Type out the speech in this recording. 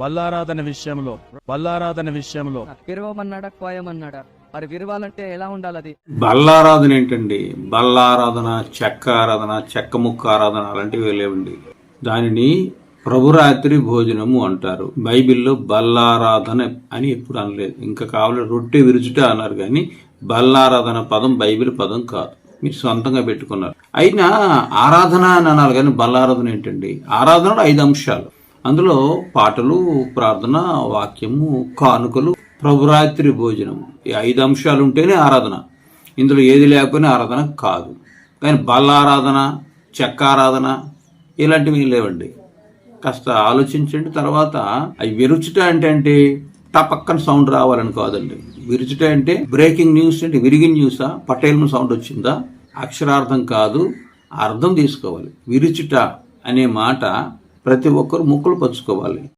బల్లారాధన విషయంలో బల్లారాధన విషయంలో. విరవమన్నాడా కోయమన్నాడా? మరి విరవాలంటే ఎలా ఉండాలి అది బల్లారాధన ఏంటండి? బల్లారాధన చెక్క ఆరాధన చెక్క ముక్క ఆరాధన అలాంటివి లేవండి. దానిని ప్రభురాత్రి భోజనము అంటారు. బైబిల్లో బల్లారాధన అని ఎప్పుడు అనలేదు. ఇంకా కావాలి రొట్టె విరుచుట అన్నారు కానీ బల్లారాధన పదం బైబిల్ పదం కాదు. మీరు సొంతంగా పెట్టుకున్నారు. అయినా ఆరాధన అని అనాలి కానీ బల్లారాధన ఏంటండి? ఆరాధనలో ఐదు అంశాలు. అందులో పాటలు ప్రార్థన వాక్యము కానుకలు ప్రభురాత్రి భోజనం ఈ ఐదు అంశాలు ఉంటేనే ఆరాధన. ఇందులో ఏది లేకపోయినా ఆరాధన కాదు. కానీ బల్లారాధన చెక్క ఆరాధన ఇలాంటివి లేవండి. కాస్త ఆలోచించండి. తర్వాత అవి విరుచుట అంటే అంటే టపక్కన సౌండ్ రావాలని కాదండి. విరుచుట అంటే బ్రేకింగ్ న్యూస్ అంటే విరిగిన న్యూసా? పటేల్ సౌండ్ వచ్చిందా? అక్షరార్థం కాదు. అర్థం తీసుకోవాలి. విరుచుట అనే మాట ప్రతి ఒక్కరు ముక్కులు పంచుకోవాలి.